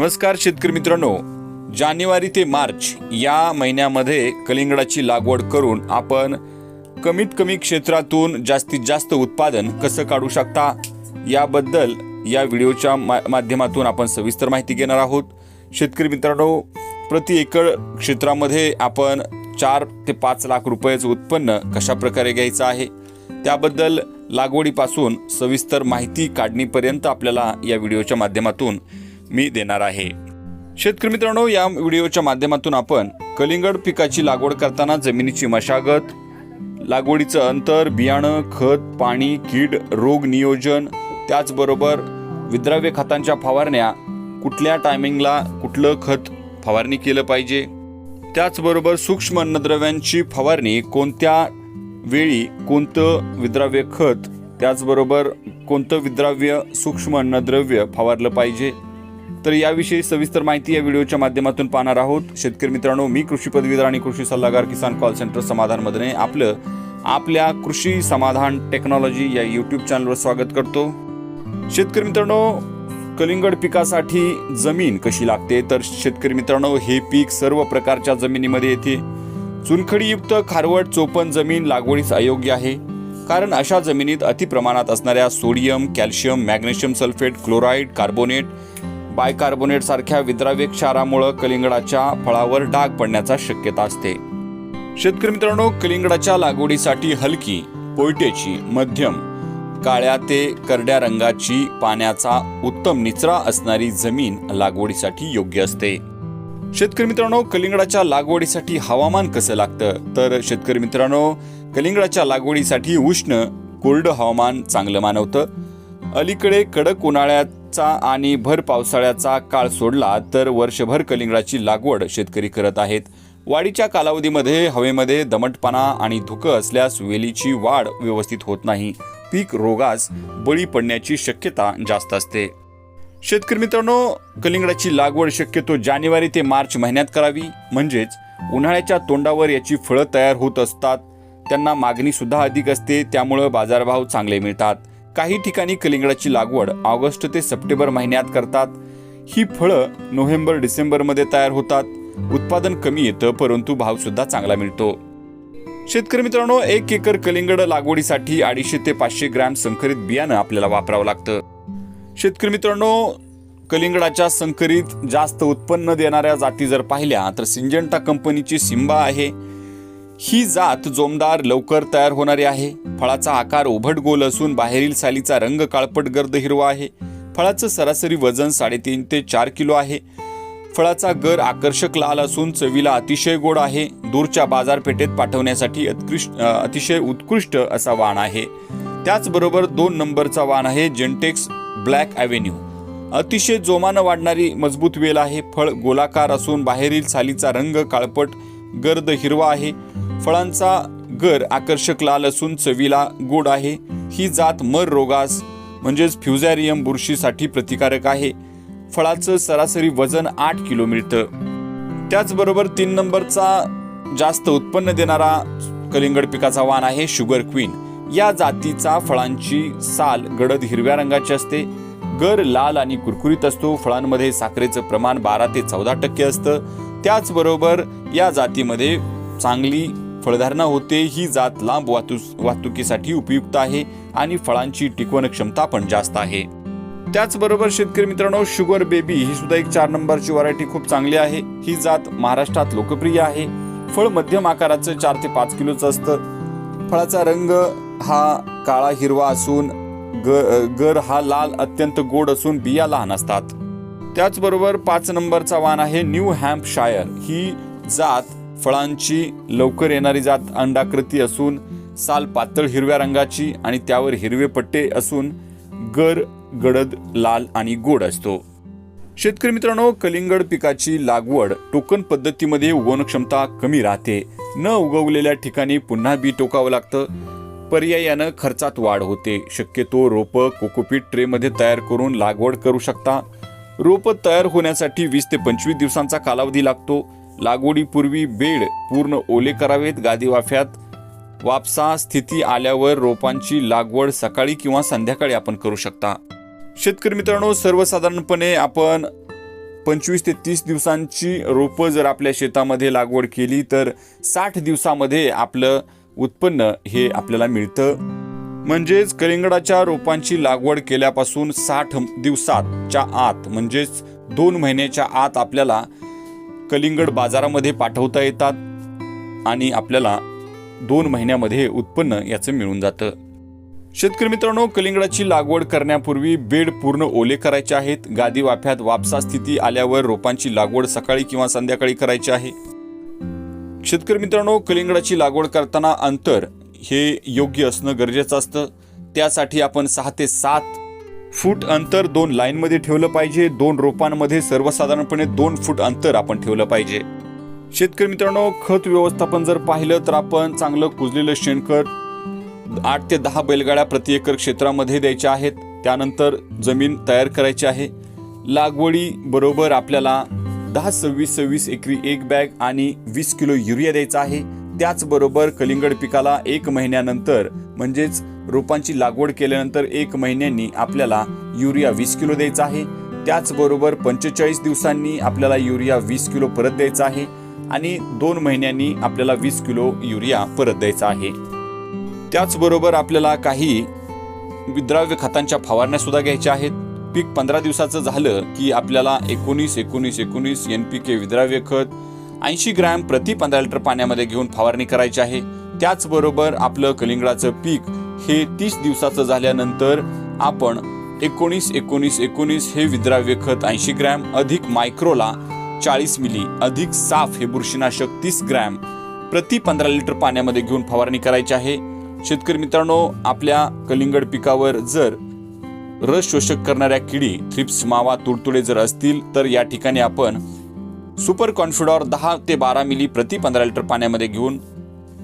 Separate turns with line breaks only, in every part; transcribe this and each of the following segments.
नमस्कार शेतकरी मित्रांनो. जानेवारी ते मार्च या महिन्यामध्ये कलिंगडाची लागवड करून आपण कमीत कमी क्षेत्रातून जास्तीत जास्त उत्पादन कसं काढू शकता याबद्दल या व्हिडिओच्या मा- माध्यमातून आपण सविस्तर माहिती घेणार आहोत. शेतकरी मित्रांनो प्रति एकर क्षेत्रामध्ये आपण चार ते पाच लाख रुपयाचं उत्पन्न कशा प्रकारे घ्यायचं आहे त्याबद्दल लागवडीपासून सविस्तर माहिती काढणीपर्यंत आपल्याला या व्हिडिओच्या माध्यमातून मी देणार आहे. शेतकरी मित्रांनो या व्हिडिओच्या माध्यमातून आपण कलिंगड पिकाची लागवड करताना जमिनीची मशागत लागवडीचं अंतर बियाणं खत पाणी कीड रोग नियोजन त्याचबरोबर विद्राव्य खतांच्या फवारण्या कुठल्या टायमिंगला कुठलं खत फवारणी केलं पाहिजे त्याचबरोबर सूक्ष्म अन्नद्रव्यांची फवारणी कोणत्या वेळी कोणतं विद्राव्य खत त्याचबरोबर कोणतं विद्राव्य सूक्ष्म अन्नद्रव्य फवारलं पाहिजे तर याविषयी सविस्तर माहिती या व्हिडिओच्या माध्यमातून पाहणार आहोत. शेतकरी मित्रांनो मी कृषी पदवीधर आणि कृषी सल्लागार किसान कॉल सेंटर समाधान मधने आपलं आपल्या कृषी समाधान टेक्नॉलॉजी या यूट्यूब चॅनलवर स्वागत करतो. शेतकरी मित्रांनो कलिंगड पिकासाठी जमीन कशी लागते? तर शेतकरी मित्रांनो हे पीक सर्व प्रकारच्या जमिनीमध्ये येते. चुनखडीयुक्त खारवट चोपन जमीन लागवडीस अयोग्य आहे. कारण अशा जमिनीत अतिप्रमाणात असणाऱ्या sodium calcium magnesium sulphate chloride carbonate bicarbonate सारख्या विद्राव्य क्षारामुळं कलिंगडाच्या फळावर डाग पडण्याचा शक्यता असते. शेतकरी मित्रांनो कलिंगडाच्या लागवडीसाठी हलकी पोयटेची मध्यम काळ्या ते करड्या रंगाची पाण्याचा उत्तम निचरा असणारी जमीन लागवडीसाठी योग्य असते. शेतकरी मित्रांनो कलिंगडाच्या लागवडीसाठी हवामान कसं लागतं? तर शेतकरी मित्रांनो कलिंगडाच्या लागवडीसाठी उष्ण कोरडं हवामान चांगलं मानवतं. अलीकडे कडक उन्हाळ्यात चा आणि भर पावसाळ्याचा काळ सोडला तर वर्षभर कलिंगडाची लागवड शेतकरी करत आहेत. वाढीच्या कालावधीमध्ये हवेमध्ये दमटपणा आणि धुकं असल्यास वेलीची वाढ व्यवस्थित होत नाही. पीक रोगास बळी पडण्याची शक्यता जास्त असते. शेतकरी मित्रांनो कलिंगडाची लागवड शक्यतो जानेवारी ते मार्च महिन्यात करावी. म्हणजेच उन्हाळ्याच्या तोंडावर याची फळं तयार होत असतात. त्यांना मागणीसुद्धा अधिक असते त्यामुळं बाजारभाव चांगले मिळतात. काही ठिकाणी कलिंगडाची लागवड ऑगस्ट ते सप्टेंबर महिन्यात करतात. ही फळं नोव्हेंबर डिसेंबरमध्ये तयार होतात. उत्पादन कमी येतं परंतु भाव सुद्धा चांगला मिळतो. शेतकरी मित्रांनो एक एकर कलिंगड लागवडीसाठी अडीचशे ते पाचशे ग्रॅम संकरित बियाणं आपल्याला वापरावं लागतं. शेतकरी मित्रांनो कलिंगडाच्या संकरित जास्त उत्पन्न देणाऱ्या जाती जर पाहिल्या तर सिंजंटा कंपनीची सिंबा आहे. ही जात जोमदार लवकर तयार होणारी आहे. फळाचा आकार उभट गोल असून बाहेरील सालीचा रंग काळपट गर्द हिरवा आहे. फळाचं सरासरी वजन साडेतीन ते चार किलो आहे. फळाचा गर आकर्षक लाल असून चवीला अतिशय गोड आहे. दूरच्या बाजारपेठेत पाठवण्यासाठी उत्कृष्ट अतिशय उत्कृष्ट असा वाण आहे. त्याचबरोबर दोन नंबरचा वाण आहे जेंटेक्स ब्लॅक ॲव्हेन्यू. अतिशय जोमानं वाढणारी मजबूत वेल आहे. फळ गोलाकार असून बाहेरील सालीचा रंग काळपट गर्द हिरवा आहे. फळांचा गर आकर्षक लाल असून चवीला गोड आहे. ही जात मर रोगास म्हणजेच फ्युझॅरियम बुरशीसाठी प्रतिकारक आहे. फळाचं सरासरी वजन आठ किलो मिळतं. त्याचबरोबर तीन नंबरचा जास्त उत्पन्न देणारा कलिंगड पिकाचा वाण आहे शुगर क्वीन. या जातीचा फळांची साल गडद हिरव्या रंगाची असते. गर लाल आणि कुरकुरीत असतो. फळांमध्ये साखरेचं प्रमाण बारा ते चौदा टक्के असतं. त्याचबरोबर या जातीमध्ये चांगली फळधारणा होते ही जात लांब वाहतू वाहतुकीसाठी उपयुक्त आहे आणि फळांची टिकवण क्षमता पण जास्त आहे. त्याचबरोबर शेतकरी मित्रांनो शुगर बेबी ही सुद्धा एक चार नंबरची व्हरायटी खूप चांगली आहे. ही जात महाराष्ट्रात लोकप्रिय आहे. फळ मध्यम आकाराचं चार ते पाच किलोचं असतं. फळाचा रंग हा काळा हिरवा असून ग गर हा लाल अत्यंत गोड असून बिया लहान असतात. त्याचबरोबर पाच नंबरचा वाण आहे न्यू हॅम्पशायर. ही जात फळांची लवकर येणारी जात अंडाकृती असून साल पातळ हिरव्या रंगाची आणि त्यावर हिरवे पट्टे असून गर गडद लाल आणि गोड असतो. शेतकरी मित्रांनो कलिंगड पिकाची लागवड टोकन पद्धतीमध्ये उगवण क्षमता कमी राहते. न उगवलेल्या ठिकाणी पुन्हा बी टोकावं लागतं. पर्यायानं खर्चात वाढ होते. शक्यतो रोपं कोकोपीट ट्रेमध्ये तयार करून लागवड करू शकता. रोपं तयार होण्यासाठी वीस ते पंचवीस दिवसांचा कालावधी लागतो. लागवडीपूर्वी बेड पूर्ण ओले करावेत. गादी वाफ्यात वापसा स्थिती आल्यावर रोपांची लागवड सकाळी किंवा संध्याकाळी आपण करू शकता. शेतकरी मित्रांनो सर्वसाधारणपणे आपण पंचवीस ते तीस दिवसांची रोपं जर आपल्या शेतामध्ये लागवड केली तर साठ दिवसामध्ये आपलं उत्पन्न हे आपल्याला मिळतं. म्हणजेच कलिंगडाच्या रोपांची लागवड केल्यापासून साठ दिवसाच्या आत म्हणजेच दोन महिन्याच्या आत आपल्याला कलिंगड बाजारामध्ये पाठवता येतात आणि आपल्याला दोन महिन्यामध्ये उत्पन्न याचं मिळून जातं. शेतकरी मित्रांनो कलिंगडाची लागवड करण्यापूर्वी बेड पूर्ण ओले करायचे आहेत. गादी वाफ्यात वापसा स्थिती आल्यावर रोपांची लागवड सकाळी किंवा संध्याकाळी करायची आहे. शेतकरी मित्रांनो कलिंगडाची लागवड करताना अंतर हे योग्य असणं गरजेचं असतं. त्यासाठी आपण सहा ते सात फूट अंतर दोन लाईनमध्ये ठेवलं पाहिजे. दोन रोपांमध्ये सर्वसाधारणपणे दोन फूट अंतर आपण ठेवलं पाहिजे. शेतकरी मित्रांनो खत व्यवस्थापन जर पाहिलं तर आपण चांगलं कुजलेलं शेणखत आठ ते दहा बैलगाड्या प्रति एकर क्षेत्रामध्ये द्यायच्या आहेत. त्यानंतर जमीन तयार करायची आहे. लागवडी बरोबर आपल्याला दहा सव्वीस सव्वीस एकरी एक बॅग आणि वीस किलो युरिया द्यायचा आहे. त्याचबरोबर कलिंगड पिकाला एक महिन्यानंतर म्हणजेच रोपांची लागवड केल्यानंतर एक महिन्यांनी आपल्याला युरिया वीस किलो द्यायचा आहे. त्याचबरोबर पंचेचाळीस दिवसांनी आपल्याला युरिया वीस किलो परत द्यायचा आहे आणि दोन महिन्यांनी आपल्याला वीस किलो युरिया परत द्यायचा आहे. त्याचबरोबर आपल्याला काही विद्राव्य खतांच्या फवारण्या सुद्धा घ्यायच्या आहेत. पीक पंधरा दिवसाचं झालं की आपल्याला एकोणीस एकोणीस एकोणीस एन पी के विद्राव्य खत ऐंशी ग्रॅम प्रति पंधरा लिटर पाण्यामध्ये घेऊन फवारणी करायची आहे. त्याचबरोबर आपलं कलिंगडाचं पीक हे तीस दिवसाचं झाल्यानंतर आपण एकोणीस एकोणीस एकोणीस हे विद्राव्य खत ऐंशी ग्रॅम अधिक मायक्रोला चाळीस मिली अधिक साफ हे बुरशीनाशक तीस ग्रॅम प्रति पंधरा लिटर पाण्यामध्ये घेऊन फवारणी करायची आहे. शेतकरी मित्रांनो आपल्या कलिंगड पिकावर जर रस शोषक करणाऱ्या किडी थ्रिप्स मावा तुडतुडे जर असतील तर या ठिकाणी आपण सुपर कॉन्फिडॉर दहा ते बारा मिली प्रति पंधरा लिटर पाण्यामध्ये घेऊन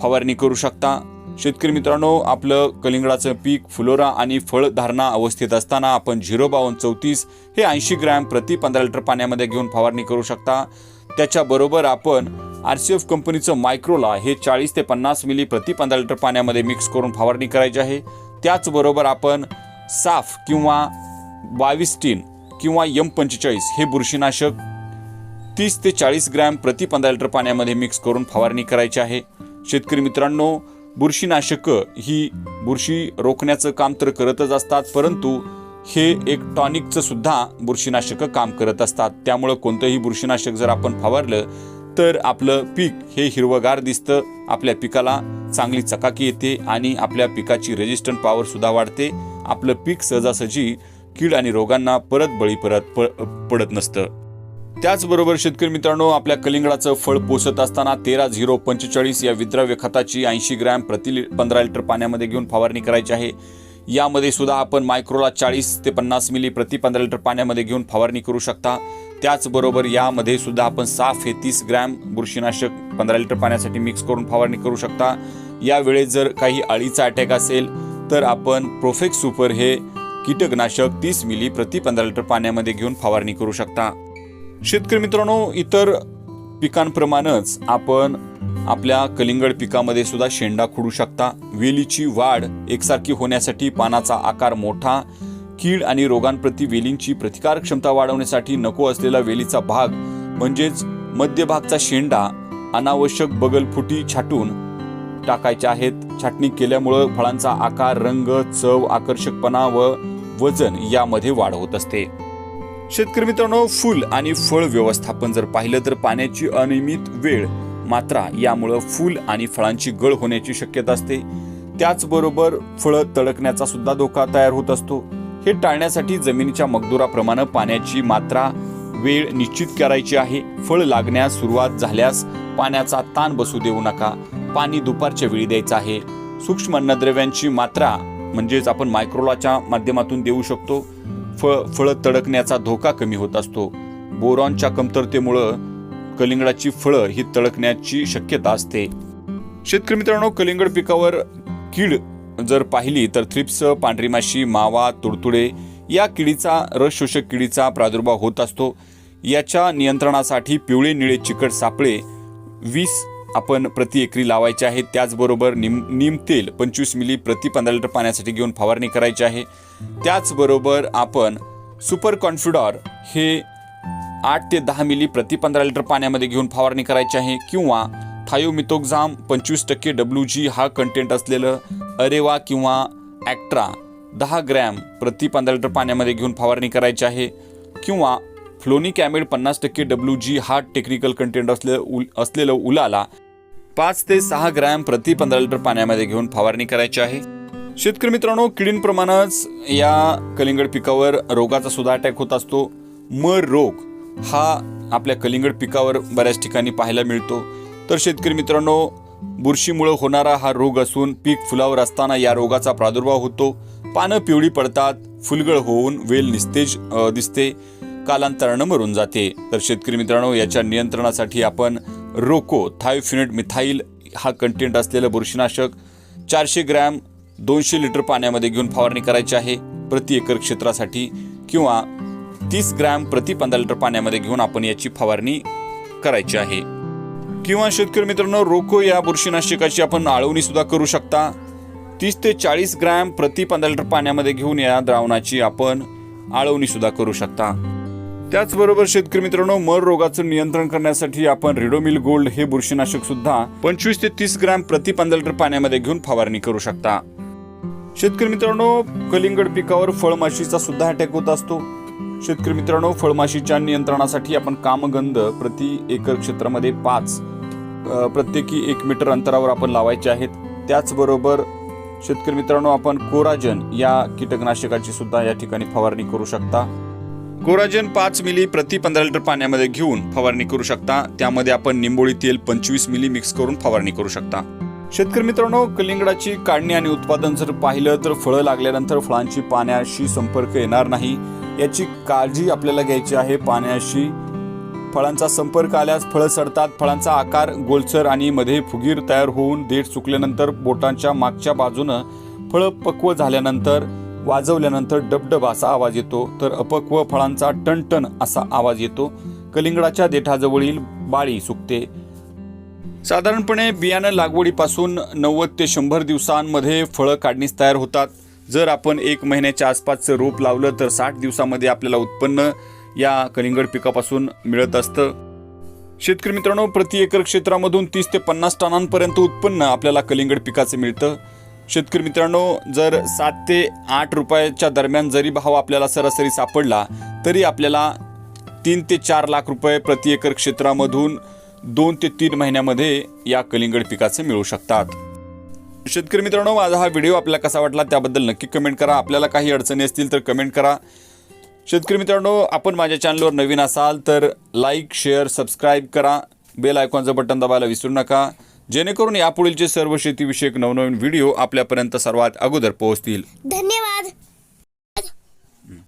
फवारणी करू शकता. शेतकरी मित्रांनो आपलं कलिंगडाचं पीक फुलोरा आणि फळधारणा अवस्थेत असताना आपण झिरो बावन्न चौतीस हे ऐंशी ग्रॅम प्रति पंधरा लिटर पाण्यामध्ये घेऊन फवारणी करू शकता. त्याच्याबरोबर आपण आर सी एफ कंपनीचं मायक्रोला हे चाळीस ते पन्नास मिली प्रति पंधरा लिटर पाण्यामध्ये मिक्स करून फवारणी करायची आहे. त्याचबरोबर आपण साफ किंवा बावीस टीन किंवा यम पंचेचाळीस हे बुरशीनाशक तीस ते चाळीस ग्रॅम प्रति पंधरा लिटर पाण्यामध्ये मिक्स करून फवारणी करायची आहे. शेतकरी मित्रांनो बुरशीनाशकं ही बुरशी रोखण्याचं काम तर करतच असतात परंतु हे एक टॉनिकचं सुद्धा बुरशीनाशकं काम करत असतात. त्यामुळं कोणतंही बुरशीनाशक जर आपण फवारलं तर आपलं पीक हे हिरवगार दिसतं आपल्या पिकाला चांगली चकाकी येते आणि आपल्या पिकाची रेजिस्टंट पॉवर सुद्धा वाढते. आपलं पीक सहजासहजी कीड आणि रोगांना परत बळी परत प- पडत नसतं. त्याचबरोबर शेतकरी मित्रांनो आपल्या कलिंगडाचं फळ पोसत असताना तेरा झिरो पंचेचाळीस या विद्राव्य खताची ऐंशी ग्रॅम प्रति लि पंधरा लिटर पाण्यामध्ये घेऊन फवारणी करायची आहे. यामध्ये सुद्धा आपण मायक्रोला चाळीस ते पन्नास मिली प्रति पंधरा लिटर पाण्यामध्ये घेऊन फवारणी करू शकता. त्याचबरोबर यामध्ये सुद्धा आपण साफ हे तीस ग्रॅम बुरशीनाशक पंधरा लिटर पाण्यासाठी मिक्स करून फवारणी करू शकता. यावेळेस जर काही अळीचा अटॅक असेल तर आपण प्रोफेक्स सुपर हे कीटकनाशक तीस मिली प्रति पंधरा लिटर पाण्यामध्ये घेऊन फवारणी करू शकता. शेतकरी मित्रांनो इतर पिकांप्रमाणेच आपण आपल्या कलिंगड पिकामध्ये सुद्धा शेंडा खुडू शकता. वेलीची वाढ एकसारखी होण्यासाठी पानाचा आकार मोठा कीड आणि रोगांप्रती वेलींची प्रतिकार क्षमता वाढवण्यासाठी नको असलेला वेलीचा भाग म्हणजेच मध्यभागचा शेंडा अनावश्यक बगलफुटी छाटून टाकायच्या आहेत. छाटणी केल्यामुळं फळांचा आकार रंग चव आकर्षकपणा व वजन यामध्ये वाढ होत असते. शेतकरी मित्रांनो फुल आणि फळ व्यवस्थापन जर पाहिलं तर पाण्याची अनियमित वेळ मात्रा यामुळं फुल आणि फळांची गळ होण्याची शक्यता असते. त्याचबरोबर फळं तडकण्याचा सुद्धा धोका तयार होत असतो. हे टाळण्यासाठी जमिनीच्या मगदुराप्रमाणे पाण्याची मात्रा वेळ निश्चित करायची आहे. फळ लागण्यास सुरुवात झाल्यास पाण्याचा ताण बसू देऊ नका. पाणी दुपारच्या वेळी द्यायचं आहे. सूक्ष्म अन्नद्रव्यांची मात्रा म्हणजेच आपण मायक्रोलाच्या माध्यमातून देऊ शकतो. फळ फळं तडकण्याचा धोका कमी होत असतो. बोरॉनच्या कमतरतेमुळं कलिंगडाची फळं ही तडकण्याची शक्यता असते. शेतकरी मित्रांनो कलिंगड पिकावर कीड जर पाहिली तर थ्रिप्स पांढरी माशी मावा तुडतुडे या किडीचा रस शोषक किडीचा प्रादुर्भाव होत असतो. याच्या नियंत्रणासाठी पिवळे निळे चिकट सापळे वीस आपण प्रति एकरी लावायचे आहे. त्याचबरोबर निम निम तेल पंचवीस मिली प्रति पंधरा लिटर पाण्यासाठी घेऊन फवारणी करायची आहे. त्याचबरोबर आपण सुपर कॉन्फिडॉर हे आठ ते दहा मिली प्रति पंधरा लिटर पाण्यामध्ये घेऊन फवारणी करायची आहे. किंवा थायोमितोक्झाम पंचवीस टक्के डब्ल्यू जी हा कंटेंट असलेलं अरेवा किंवा ॲक्ट्रा दहा ग्रॅम प्रति पंधरा लिटर पाण्यामध्ये घेऊन फवारणी करायची आहे. किंवा फ्लोनिक ॲमिड पन्नास टक्के डब्ल्यू जी हा टेक्निकल कंटेंट असलेलं उल असलेलं उलाला पाच ते सहा ग्रॅम प्रति पंधरा लिटर पाण्यामध्ये घेऊन फवारणी करायची आहे. शेतकरी मित्रांनो किडींप्रमाणेच या कलिंगड पिकावर रोगाचा सुद्धा अटॅक होत असतो. मर रोग हा आपल्या कलिंगड पिकावर बऱ्याच ठिकाणी पाहायला मिळतो. तर शेतकरी मित्रांनो बुरशीमुळे होणारा हा रोग असून पीक फुलावर असताना या रोगाचा प्रादुर्भाव होतो. पानं पिवळी पडतात फुलगळ होऊन वेल निस्तेज दिसते. कालांतरानं मरून जाते. तर शेतकरी मित्रांनो याच्या नियंत्रणासाठी आपण रोको थायोफिनेट मिथाईल हा कंटेंट असलेलं बुरशीनाशक चारशे ग्रॅम दोनशे लिटर पाण्यामध्ये घेऊन फवारणी करायची आहे. प्रति एकर क्षेत्रासाठी किंवा तीस ग्रॅम प्रति पंधरा लिटर पाण्यामध्ये घेऊन आपण याची फवारणी करायची आहे. किंवा शेतकरी मित्रांनो रोको या बुरशीनाशकाची आपण आळवणी सुद्धा करू शकता. तीस ते चाळीस ग्रॅम प्रति पंधरा लिटर पाण्यामध्ये घेऊन या द्रावणाची आपण आळवणी सुद्धा करू शकता. त्याचबरोबर शेतकरी मित्रांनो मर रोगाचं नियंत्रण करण्यासाठी आपण रिडोमिल गोल्ड हे बुरशीनाशक सुद्धा पंचवीस ते तीस ग्रॅम प्रति पंधरा लिटर पाण्यामध्ये घेऊन फवारणी करू शकता. शेतकरी मित्रांनो कलिंगड पिकावर फळमाशीचा सुद्धा अटॅक होत असतो. शेतकरी मित्रांनो फळमाशीच्या नियंत्रणासाठी आपण कामगंध प्रति एकर क्षेत्रामध्ये पाच प्रत्येकी एक मीटर अंतरावर आपण लावायचे आहेत. त्याचबरोबर शेतकरी मित्रांनो आपण कोराजन या कीटकनाशकाची सुद्धा या ठिकाणी फवारणी करू शकता. कोराजन पाच मिली प्रति पंधरा लिटर पाण्यामध्ये घेऊन फवारणी करू शकता. त्यामध्ये आपण निंबोळी तेल पंचवीस मिली मिक्स करून फवारणी करू शकता. शेतकरी मित्रांनो कलिंगडाची काढणी आणि उत्पादन जर पाहिलं तर फळं लागल्यानंतर फळांची पाण्याशी संपर्क येणार नाही. याची काळजी आपल्याला घ्यायची आहे. पाण्याशी फळांचा संपर्क आल्यास फळं सडतात. फळांचा आकार गोलसर आणि मध्ये फुगीर तयार होऊन देठ सुकल्यानंतर बोटांच्या मागच्या बाजूनं फळं पक्व झाल्यानंतर वाजवल्यानंतर डबडब असा आवाज येतो तर अपक्व फळांचा टणटण असा आवाज येतो. कलिंगडाच्या देठाजवळील बाळी सुकते. साधारणपणे बियाणं लागवडीपासून नव्वद ते शंभर दिवसांमध्ये फळं काढणीस तयार होतात. जर आपण एक महिन्याच्या आसपासचं रोप लावलं तर साठ दिवसामध्ये आपल्याला उत्पन्न या कलिंगड पिकापासून मिळत असतं. शेतकरी मित्रांनो प्रति एकर क्षेत्रामधून तीस ते पन्नास टनांपर्यंत उत्पन्न आपल्याला कलिंगड पिकाचं मिळतं. शेतकरी मित्रांनो जर सात ते आठ रुपयाच्या दरम्यान जरी भाव आपल्याला सरासरी सापडला तरी आपल्याला तीन ते चार लाख रुपये प्रति एकर क्षेत्रामधून दोन ते तीन महिन्यामध्ये या कलिंगड पिकाचे मिळू शकतात. शेतकरी मित्रांनो माझा हा व्हिडिओ आपल्याला कसा वाटला त्याबद्दल नक्की कमेंट करा. आपल्याला काही अडचणी असतील तर कमेंट करा. शेतकरी मित्रांनो आपण माझ्या चॅनलवर नवीन असाल तर लाईक शेअर सबस्क्राईब करा. बेल आयकॉनचं बटन दाबायला विसरू नका. जेणेकरून यापुढीलचे सर्व शेतीविषयक नवनवीन व्हिडिओ आपल्यापर्यंत सर्वात अगोदर पोहोचतील.
धन्यवाद.